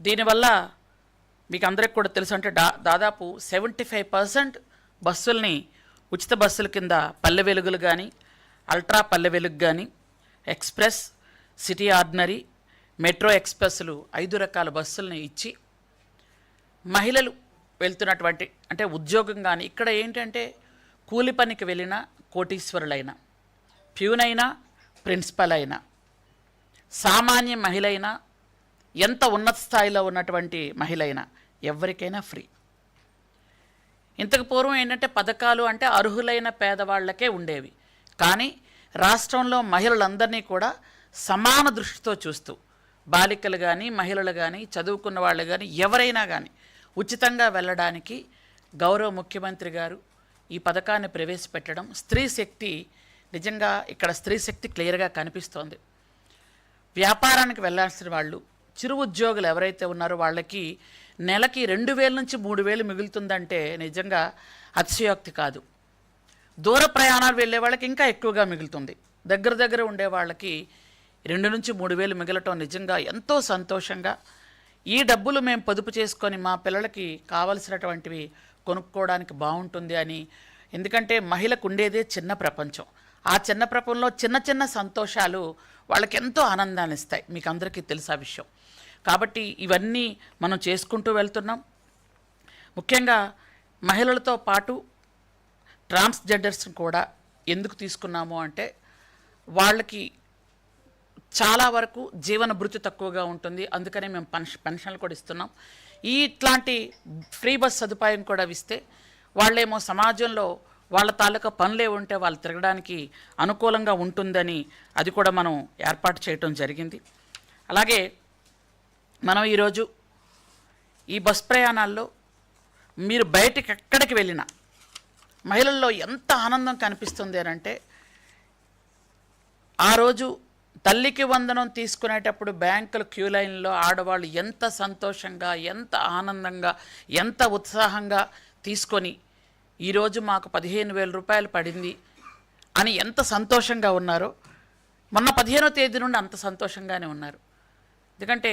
దీనివల్ల మీకు అందరికి కూడా తెలుసు అంటే దా దాదాపు సెవెంటీ ఫైవ్ పర్సెంట్ బస్సుల్ని ఉచిత బస్సుల కింద పల్లె వెలుగులు కానీ అల్ట్రా పల్లె వెలుగు కానీ ఎక్స్ప్రెస్ సిటీ ఆర్డినరీ మెట్రో ఎక్స్ప్రెస్లు ఐదు రకాల బస్సుల్ని ఇచ్చి మహిళలు వెళ్తున్నటువంటి అంటే ఉద్యోగం కానీ ఇక్కడ ఏంటంటే కూలి పనికి వెళ్ళిన కోటీశ్వరులైనా ప్యూన్ ప్రిన్సిపల్ అయినా సామాన్య మహిళ అయినా ఎంత ఉన్నత స్థాయిలో ఉన్నటువంటి మహిళ అయినా ఎవరికైనా ఫ్రీ. ఇంతకు పూర్వం ఏంటంటే పథకాలు అంటే అర్హులైన పేదవాళ్ళకే ఉండేవి. కానీ రాష్ట్రంలో మహిళలందరినీ కూడా సమాన దృష్టితో చూస్తూ బాలికలు కానీ మహిళలు కానీ చదువుకున్న వాళ్ళు కానీ ఎవరైనా కానీ ఉచితంగా వెళ్ళడానికి గౌరవ ముఖ్యమంత్రి గారు ఈ పథకాన్ని ప్రవేశపెట్టడం స్త్రీ శక్తి నిజంగా ఇక్కడ స్త్రీ శక్తి క్లియర్గా కనిపిస్తోంది. వ్యాపారానికి వెళ్ళాల్సిన వాళ్ళు చిరు ఉద్యోగులు ఎవరైతే ఉన్నారో వాళ్ళకి నెలకి రెండు వేల నుంచి మూడు వేలు మిగులుతుందంటే నిజంగా అతిశయోక్తి కాదు. దూర ప్రయాణాలు వెళ్ళే వాళ్ళకి ఇంకా ఎక్కువగా మిగులుతుంది. దగ్గర దగ్గర ఉండే వాళ్ళకి రెండు నుంచి మూడు వేలు మిగలటం నిజంగా ఎంతో సంతోషంగా. ఈ డబ్బులు మేము పొదుపు చేసుకొని మా పిల్లలకి కావలసినటువంటివి కొనుక్కోవడానికి బాగుంటుంది అని. ఎందుకంటే మహిళకు ఉండేదే చిన్న ప్రపంచం. ఆ చిన్న ప్రపంచంలో చిన్న చిన్న సంతోషాలు వాళ్ళకి ఎంతో ఆనందాన్ని ఇస్తాయి. మీకు అందరికీ తెలుసు ఆ విషయం. కాబట్టి ఇవన్నీ మనం చేసుకుంటూ వెళ్తున్నాం. ముఖ్యంగా మహిళలతో పాటు ట్రాన్స్జెండర్స్ని కూడా ఎందుకు తీసుకున్నాము అంటే వాళ్ళకి చాలా వరకు జీవన భృతి తక్కువగా ఉంటుంది. అందుకనే మేము పెన్షన్ పెన్షన్లు కూడా ఇస్తున్నాం. ఈ ఇట్లాంటి ఫ్రీ బస్ సదుపాయం కూడా ఇస్తే వాళ్ళేమో సమాజంలో వాళ్ళ తాలూకా పనులే ఉంటే వాళ్ళు తిరగడానికి అనుకూలంగా ఉంటుందని అది కూడా మనం ఏర్పాటు చేయటం జరిగింది. అలాగే మనం ఈరోజు ఈ బస్ ప్రయాణాల్లో మీరు బయటికి ఎక్కడికి వెళ్ళినా మహిళల్లో ఎంత ఆనందం కనిపిస్తుంది అంటే ఆ రోజు తల్లికి వందనం తీసుకునేటప్పుడు బ్యాంకుల క్యూ లైన్లో ఆడవాళ్ళు ఎంత సంతోషంగా ఎంత ఆనందంగా ఎంత ఉత్సాహంగా తీసుకొని ఈరోజు మాకు పదిహేను వేల రూపాయలు పడింది అని ఎంత సంతోషంగా ఉన్నారో మొన్న పదిహేనో తేదీ నుండి అంత సంతోషంగానే ఉన్నారు. ఎందుకంటే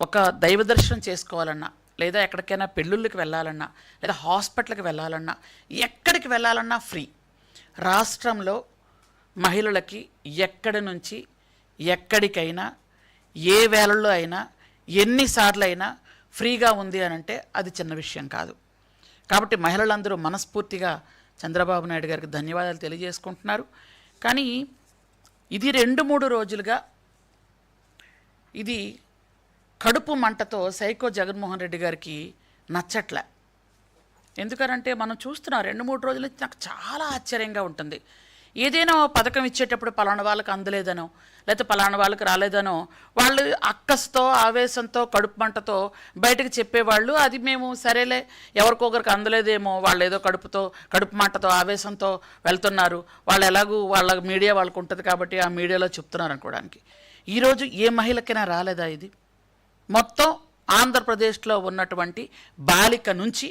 ఒక దైవ దర్శనం చేసుకోవాలన్నా లేదా ఎక్కడికైనా పెళ్ళిళ్ళకి వెళ్ళాలన్నా లేదా హాస్పిటల్కి వెళ్ళాలన్నా ఎక్కడికి వెళ్ళాలన్నా ఫ్రీ. రాష్ట్రంలో మహిళలకి ఎక్కడి నుంచి ఎక్కడికైనా ఏ వేళల్లో అయినా ఎన్నిసార్లు అయినా ఫ్రీగా ఉంది అని అంటే అది చిన్న విషయం కాదు. కాబట్టి మహిళలందరూ మనస్ఫూర్తిగా చంద్రబాబు నాయుడు గారికి ధన్యవాదాలు తెలియజేసుకుంటున్నారు. కానీ ఇది రెండు మూడు రోజులుగా ఇది కడుపు మంటతో సైకో జగన్మోహన్ రెడ్డి గారికి నచ్చట్లే. ఎందుకనంటే మనం చూస్తున్నాం రెండు మూడు రోజుల నుంచి నాకు చాలా ఆశ్చర్యంగా ఉంటుంది. ఏదైనా పథకం ఇచ్చేటప్పుడు పలానా వాళ్ళకి అందలేదనో లేకపోతే పలానా వాళ్ళకి రాలేదనో వాళ్ళు అక్కస్తో ఆవేశంతో కడుపు మంటతో బయటకు చెప్పేవాళ్ళు అది మేము సరేలే ఎవరికొకరికి అందలేదేమో వాళ్ళు ఏదో కడుపుతో కడుపు మంటతో ఆవేశంతో వెళ్తున్నారు. వాళ్ళు ఎలాగూ వాళ్ళ మీడియా వాళ్ళకు ఉంటుంది కాబట్టి ఆ మీడియాలో చెప్తున్నారు అనుకోవడానికి. ఈరోజు ఏ మహిళకైనా రాలేదా ఇది? మొత్తం ఆంధ్రప్రదేశ్లో ఉన్నటువంటి బాలిక నుంచి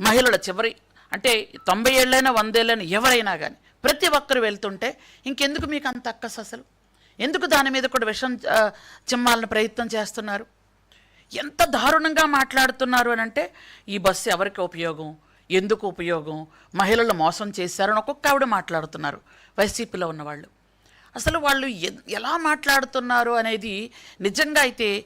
మహిళల చివరి అంటే తొంభై ఏళ్ళైనా వందేళ్ళైనా ఎవరైనా కానీ ప్రతి ఒక్కరు వెళ్తుంటే ఇంకెందుకు మీకు అంత అక్కసు అసలు? ఎందుకు దాని మీద కూడా విషం చిమ్మాలని ప్రయత్నం చేస్తున్నారు? ఎంత దారుణంగా మాట్లాడుతున్నారు అని అంటే ఈ బస్సు ఎవరికి ఉపయోగం? ఎందుకు ఉపయోగం? మహిళలు మోసం చేశారని ఒక్కొక్క ఆవిడ మాట్లాడుతున్నారు వైసీపీలో ఉన్నవాళ్ళు. అసలు వాళ్ళు ఎ- ఎలా మాట్లాడుతున్నారు అనేది నిజంగా అయితే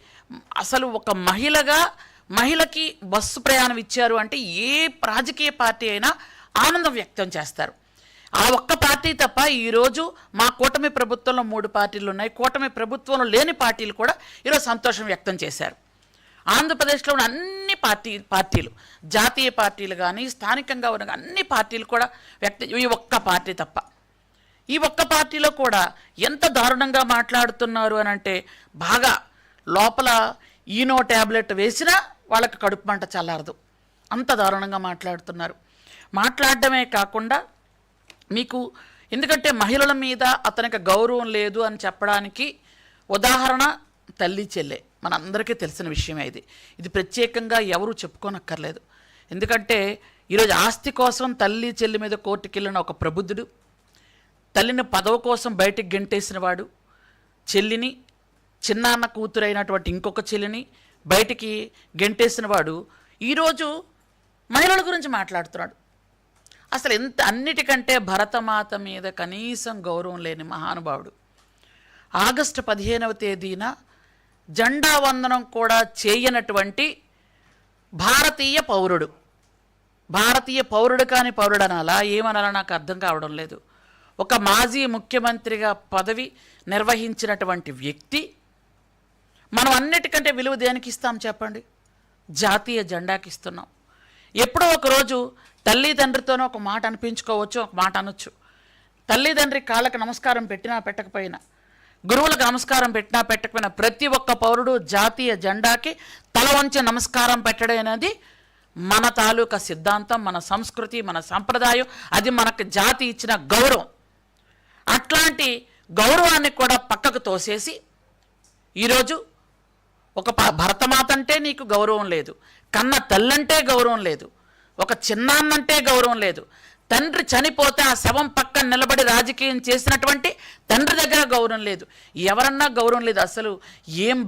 అసలు ఒక మహిళగా మహిళకి బస్సు ప్రయాణం ఇచ్చారు అంటే ఏ రాజకీయ పార్టీ అయినా ఆనందం వ్యక్తం చేస్తారు. ఆ ఒక్క పార్టీ తప్ప ఈరోజు మా కూటమి ప్రభుత్వంలో మూడు పార్టీలు ఉన్నాయి. కూటమి ప్రభుత్వంలో లేని పార్టీలు కూడా ఈరోజు సంతోషం వ్యక్తం చేశారు. ఆంధ్రప్రదేశ్లో ఉన్న అన్ని పార్టీ పార్టీలు జాతీయ పార్టీలు కానీ స్థానికంగా ఉన్న అన్ని పార్టీలు కూడా వ్యక్తం ఈ ఒక్క పార్టీ తప్ప. ఈ ఒక్క పార్టీలో కూడా ఎంత దారుణంగా మాట్లాడుతున్నారు అని అంటే బాగా లోపల ఈనో ట్యాబ్లెట్ వేసినా వాళ్ళకి కడుపు మంట చల్లారదు. అంత దారుణంగా మాట్లాడుతున్నారు. మాట్లాడడమే కాకుండా మీకు ఎందుకంటే మహిళల మీద అతనికి గౌరవం లేదు అని చెప్పడానికి ఉదాహరణ తల్లి చెల్లె. మనందరికీ తెలిసిన విషయమే ఇది. ఇది ప్రత్యేకంగా ఎవరూ చెప్పుకోనక్కర్లేదు. ఎందుకంటే ఈరోజు ఆస్తి కోసం తల్లి చెల్లి మీద కోర్టుకెళ్ళిన ఒక ప్రబుద్ధుడు తల్లిని పదవి కోసం బయటికి గెంటేసిన వాడు చెల్లిని చిన్నాన్న కూతురైనటువంటి ఇంకొక చెల్లిని బయటికి గెంటేసిన వాడు ఈరోజు మహిళల గురించి మాట్లాడుతున్నాడు. అసలు ఎంత అన్నిటికంటే భరతమాత మీద కనీసం గౌరవం లేని మహానుభావుడు. ఆగస్టు పదిహేనవ తేదీన జెండా వందనం కూడా చేయనటువంటి భారతీయ పౌరుడు. భారతీయ పౌరుడు కాని పౌరుడు అనాలా ఏమనాలా నాకు అర్థం కావడం లేదు. ఒక మాజీ ముఖ్యమంత్రిగా పదవి నిర్వహించినటువంటి వ్యక్తి మనం అన్నిటికంటే విలువ దేనికి ఇస్తాం చెప్పండి? జాతీయ జెండాకి ఇస్తున్నాం. ఎప్పుడో ఒకరోజు తల్లిదండ్రితోనో ఒక మాట అనిపించుకోవచ్చు ఒక మాట అనొచ్చు. తల్లిదండ్రి కాళ్ళకి నమస్కారం పెట్టినా పెట్టకపోయినా గురువులకు నమస్కారం పెట్టినా పెట్టకపోయినా ప్రతి ఒక్క పౌరుడు జాతీయ జెండాకి తల వంచి నమస్కారం పెట్టడం అనేది మన తాలూకా సిద్ధాంతం మన సంస్కృతి మన సంప్రదాయం. అది మనకు జాతి ఇచ్చిన గౌరవం. అట్లాంటి గౌరవాన్ని కూడా పక్కకు తోసేసి ఈరోజు ఒక భరతమాత అంటే నీకు గౌరవం లేదు కన్న తల్లంటే గౌరవం లేదు ఒక చిన్నాన్నంటే గౌరవం లేదు తండ్రి చనిపోతే ఆ శవం పక్కన నిలబడి రాజకీయం చేసినటువంటి తండ్రి దగ్గర గౌరవం లేదు. ఎవరన్నా గౌరవం లేదు అసలు ఏం